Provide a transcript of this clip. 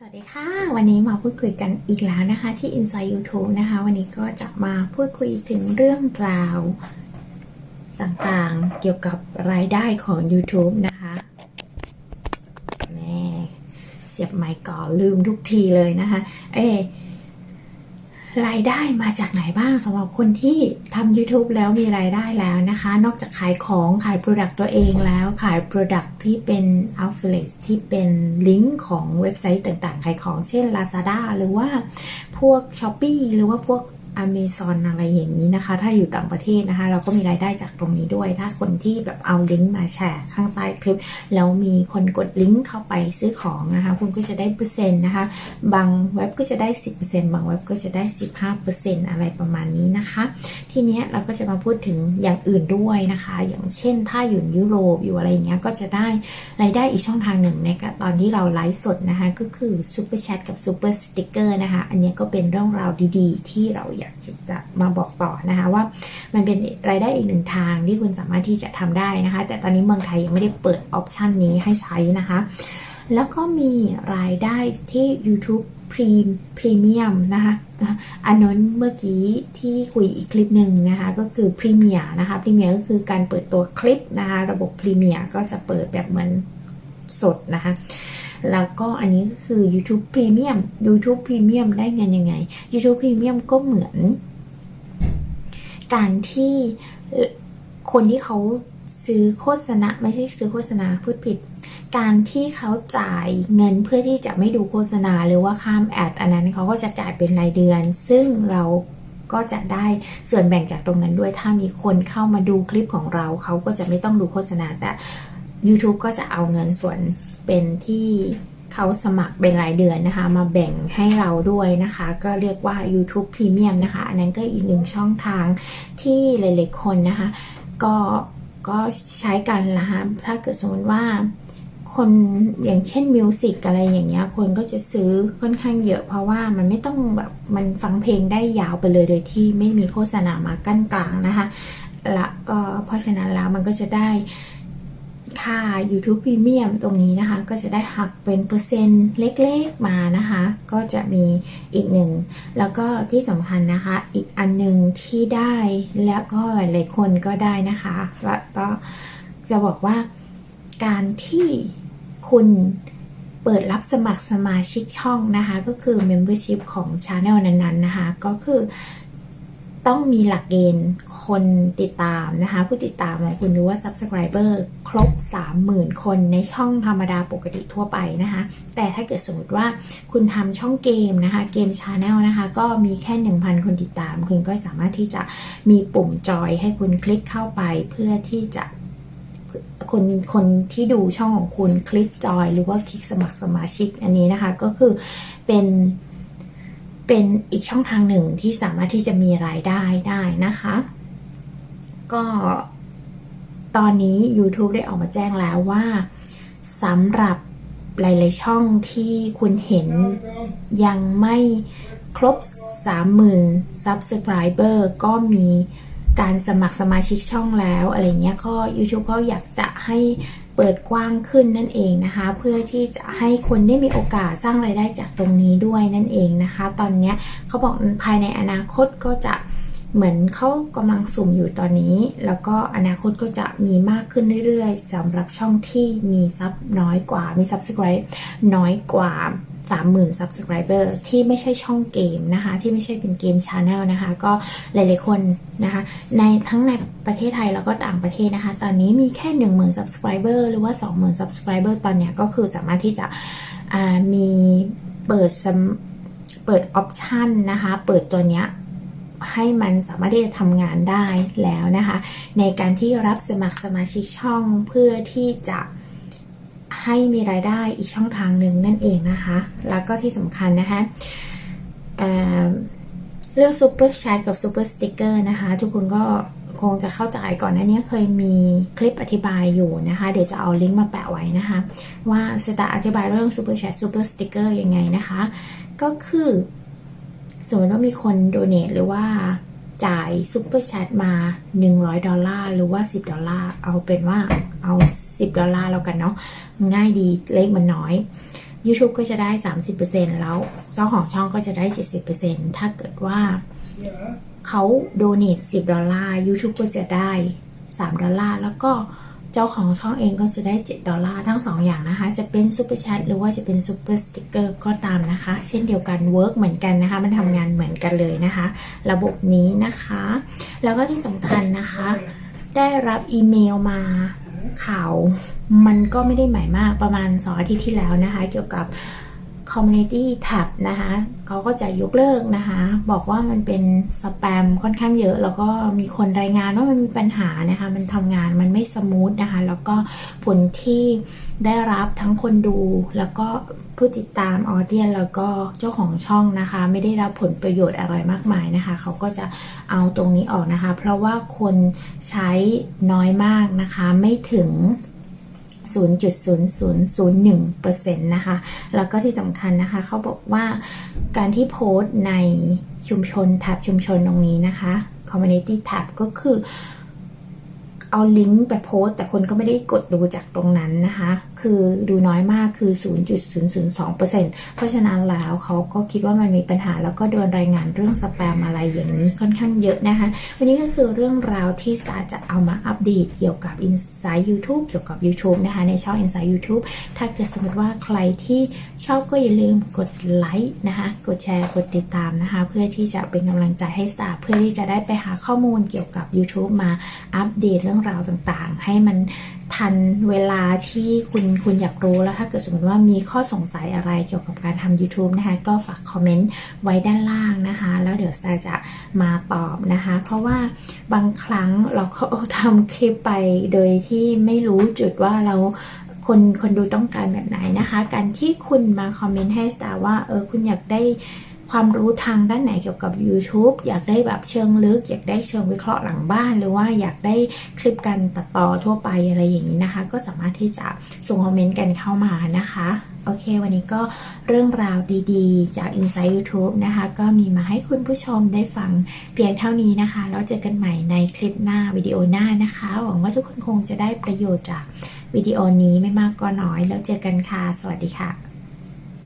สวัสดีค่ะ วันนี้มาพูดคุยกันอีกแล้วนะคะที่ Inside YouTube นะคะ วันนี้ก็จะมาพูดคุยถึงเรื่องราวต่างๆเกี่ยวกับรายได้ของ YouTube นะคะแม่เสียบไมค์ก่อนลืมทุกทีเลยนะคะ เอ๊ รายได้มาจากไหนบ้างสำหรับคนที่ทำ YouTube แล้วมีรายได้แล้วนะคะ นอกจากขายของขาย Product ตัวเองแล้วขาย Product ที่เป็น Affiliate ที่เป็นลิงก์ของเว็บไซต์ต่างๆ ขายของเช่น Lazada หรือว่าพวก Shopee หรือว่าพวก Amazon อะไรอย่างนี้นะคะ ถ้าอยู่ต่างประเทศนะคะ เราก็มีรายได้จากตรงนี้ด้วย ถ้าคนที่แบบเอาลิงก์มาแชร์ข้างใต้คลิป แล้วมีคนกดลิงก์เข้าไปซื้อของนะคะ คุณก็จะได้เปอร์เซ็นต์นะคะ บางเว็บก็จะได้ 10%บางเว็บก็จะได้ 15%อะไรประมาณนี้นะคะ ทีนี้เราก็จะมาพูดถึงอย่างอื่นด้วยนะคะ อย่างเช่น ถ้าอยู่ยุโรปอยู่อะไรอย่างเงี้ย ก็จะได้รายได้อีกช่องทางหนึ่งในการตอนที่เราไลฟ์สดนะคะ ก็คือซูเปอร์แชทกับซูเปอร์สติกเกอร์นะคะ อันนี้ก็เป็นเรื่องราวดีๆ ที่เราอยากจะมาบอกต่อนะคะว่ามันเป็นรายได้อีกหนึ่งทางที่คุณสามารถที่จะทำได้นะคะ แต่ตอนนี้เมืองไทยยังไม่ได้เปิดออปชันนี้ให้ใช้นะคะ แล้วก็มีรายได้ที่ YouTube Premium นะคะอันนั้นเมื่อกี้ที่คุยอีกคลิปหนึ่งนะคะก็คือ Premier นะคะ Premier ก็คือการเปิดตัวคลิปนะคะระบบ Premier ก็จะเปิดแบบเหมือนสดนะคะ แล้วก็อันนี้ก็คือ YouTube Premium YouTube Premium ได้เงินยังไง YouTube Premium ก็เหมือน การที่คนที่เขาซื้อโฆษณาไม่ใช่ซื้อโฆษณาพูดผิด การที่เขาจ่ายเงินเพื่อที่จะไม่ดูโฆษณาหรือว่าข้ามแอดอันนั้นเขาก็จะจ่ายเป็นรายเดือน ซึ่งเราก็จะได้ส่วนแบ่งจากตรงนั้นด้วย ถ้ามีคนเข้ามาดูคลิปของเรา เขาก็จะไม่ต้องดูโฆษณาแต่ YouTube ก็จะเอาเงินส่วนเป็นที่เขาสมัครเป็นรายเดือนนะคะ มาแบ่งให้เราด้วยนะคะ ก็เรียกว่า YouTube Premium นะคะ อันนั้นก็อีกหนึ่งช่องทางที่หลายๆคนนะคะ ก็ก็ใช้กันนะคะถ้าเกิดสมมติว่าคนอย่างเช่นมิวสิกอะไรอย่างเงี้ยคนก็จะซื้อค่อนข้างเยอะ เพราะว่ามันไม่ต้องแบบมันฟังเพลงได้ยาวไปเลยโดยที่ไม่มีโฆษณามากั้นกลางนะคะ และก็เพราะฉะนั้นแล้วมันก็จะได้ ค่า YouTube Premium ตรงนี้นะคะ ก็จะได้หักเป็นเปอร์เซ็นต์เล็กๆมานะคะ ก็จะมีอีกหนึ่ง แล้วก็ที่สำคัญนะคะ อีกอันหนึ่งที่ได้แล้วก็หลายๆคนก็ได้นะคะแล้วก็จะบอกว่าการที่คุณเปิดรับสมัครสมาชิกช่องนะคะ ก็คือ Membership ของ Channel นั้นๆนะคะ ก็คือ ต้องมีหลักเกณฑ์คนติดตามนะคะ ผู้ติดตามของคุณหรือว่า Subscriber ครบ 30,000 คนในช่องธรรมดาปกติทั่วไปนะคะ แต่ถ้าเกิดสมมติว่าคุณทำช่องเกมนะคะ เกมชาแนลนะคะ ก็มีแค่ 1,000 คนติดตาม คุณก็สามารถที่จะมีปุ่มจอยให้คุณคลิกเข้าไปเพื่อที่จะคนคนที่ดูช่องของคุณคลิกจอยหรือว่าคลิกสมัครสมาชิกอันนี้นะคะ ก็คือเป็น เป็นอีกช่องทางหนึ่งที่สามารถที่จะมีรายได้ได้นะคะ ก็ตอนนี้ YouTube ได้ออกมาแจ้งแล้วว่าสำหรับหลายๆช่องที่คุณเห็นยังไม่ครบ 30,000 Subscriber ก็มีการสมัครสมาชิกช่องแล้วอะไรเงี้ยก็ YouTube ก็อยากจะให้ เปิดกว้างขึ้นนั่นเองนะคะ เพื่อที่จะให้คนได้มีโอกาสสร้างไรายได้จากตรงนี้ด้วยนั่นเองนะคะ ตอนนี้เขาบอกภายในอนาคตก็จะเหมือนเขากำลังสุ่มอยู่ตอนนี้ แล้วก็อนาคตก็จะมีมากขึ้นเรื่อยๆสำหรับช่องที่มีซับน้อยกว่า มีซับสไครต์น้อยกว่า 30,000 subscriber ที่ไม่ใช่ช่องเกมนะคะ ที่ไม่ใช่เป็นเกมชาแนลนะคะ ก็หลายๆคนนะคะ ในทั้งในประเทศไทยแล้วก็ต่างประเทศนะคะ ตอนนี้มีแค่ 10,000 subscriber หรือว่า 20,000 subscriber ตอนเนี้ยก็คือสามารถที่จะมีเปิดเปิดออปชันนะคะ เปิดตัวเนี้ยให้มันสามารถที่จะทำงานได้แล้วนะคะ ในการที่รับสมัครสมาชิกช่องเพื่อที่จะ ให้มีรายได้อีกช่องทางหนึ่งนั่นเองนะคะ แล้วก็ที่สำคัญนะคะเเรื่องซูเปอร์แชทกับซูเปอร์สติกเกอร์นะคะ ทุกคนก็คงจะเข้าใจก่อนหน้านี้เคยมีคลิปอธิบายอยู่นะคะ เดี๋ยวจะเอาลิงก์มาแปะไว้นะคะ ว่าสตาอธิบายเรื่องซูเปอร์แชทซูเปอร์สติกเกอร์ยังไงนะคะ ก็คือสมมติว่ามีคนโดเนทหรือว่า จ่ายซุปเปอร์แชทมา 100 ดอลลาร์หรือว่า 10 ดอลลาร์ เอาเป็นว่าเอา 10 ดอลลาร์แล้วกันเนาะง่ายดีเลขมันน้อย YouTube ก็จะได้ 30%แล้วเจ้าของช่องก็จะได้ 70%ถ้าเกิดว่าเขาโดเนท10 ดอลลาร์ YouTube ก็จะได้ 3 ดอลลาร์ แล้วก็ เจ้าของช่องเองก็จะได้ 7 ดอลลาร์ทั้ง 2 อย่างนะคะ จะเป็นซูเปอร์แชทหรือว่าจะเป็นซูเปอร์สติกเกอร์ก็ตามนะคะ เช่นเดียวกันเวิร์กเหมือนกันนะคะ มันทำงานเหมือนกันเลยนะคะ ระบบนี้นะคะ แล้วก็ที่สำคัญนะคะ ได้รับอีเมลมาข่าวมันก็ไม่ได้ใหม่มากประมาณสองอาทิตย์ที่แล้วนะคะ เกี่ยวกับ Community Tab นะคะเขาก็จะยกเลิกนะคะ บอกว่ามันเป็นสแปมค่อนข้างเยอะ แล้วก็มีคนรายงานว่ามันมีปัญหานะคะ มันทำงานมันไม่สมูทนะคะ แล้วก็ผลที่ได้รับทั้งคนดูแล้วก็ผู้ติดตามออเดียนแล้วก็เจ้าของช่องนะคะ ไม่ได้รับผลประโยชน์อะไรมากมายนะคะ เขาก็จะเอาตรงนี้ออกนะคะ เพราะว่าคนใช้น้อยมากนะคะ ไม่ถึง 0.0001%นะคะ แล้วก็ที่สำคัญนะคะเขาบอกว่าการที่โพสต์ในชุมชนแท็บชุมชนตรงนี้นะคะ community tab ก็คือ เอาลิงก์ไปโพสแต่คนก็ไม่ได้กดดูจากตรงนั้นนะคะ คือดูน้อยมากคือ 0.002%เพราะฉะนั้นแล้วเขาก็คิดว่ามันมีปัญหาแล้วก็โดนรายงานเรื่องสแปมอะไรอย่างนี้ค่อนข้างเยอะนะคะ วันนี้ก็คือเรื่องราวที่สตาจะเอามาอัปเดตเกี่ยวกับ Inside YouTube เกี่ยวกับ YouTube นะคะ ในช่อง Inside YouTube ถ้าเกิดสมมติว่าใครที่ชอบก็อย่าลืมกดไลค์นะคะ กดแชร์ กดติดตามนะคะ เพื่อที่จะเป็นกำลังใจให้สตาเพื่อที่จะได้ไปหาข้อมูลเกี่ยวกับ YouTube มาอัปเดตเรื่องราวต่างๆ ให้มันทันเวลาที่คุณคุณอยากรู้แล้วถ้าเกิดสมมติว่ามีข้อสงสัยอะไรเกี่ยวกับการทำ YouTube นะคะ ก็ฝากคอมเมนต์ไว้ด้านล่างนะคะ แล้วเดี๋ยวสตาร์จะมาตอบนะคะ เพราะว่าบางครั้งเราก็ทำคลิปไปโดยที่ไม่รู้จุดว่าเราคนคนดูต้องการแบบไหนนะคะ การที่คุณมาคอมเมนต์ให้สตาร์ว่าเออคุณอยากได้ ความรู้ทางด้านไหนเกี่ยวกับ YouTube อยากได้แบบเชิงลึก อยากได้เชิงวิเคราะห์หลังบ้าน หรือว่าอยากได้คลิปการตัดต่อทั่วไปอะไรอย่างนี้นะคะ ก็สามารถที่จะส่งคอมเมนต์กันเข้ามานะคะโอเค วันนี้ก็เรื่องราวดีๆ จาก Inside YouTube นะคะ ก็มีมาให้คุณผู้ชมได้ฟังเพียงเท่านี้นะคะ แล้วเจอกันใหม่ในคลิปหน้าวิดีโอหน้านะคะ หวังว่าทุกคนคงจะได้ประโยชน์จากวิดีโอนี้ไม่มากก็น้อย แล้วเจอกันค่ะ สวัสดีค่ะ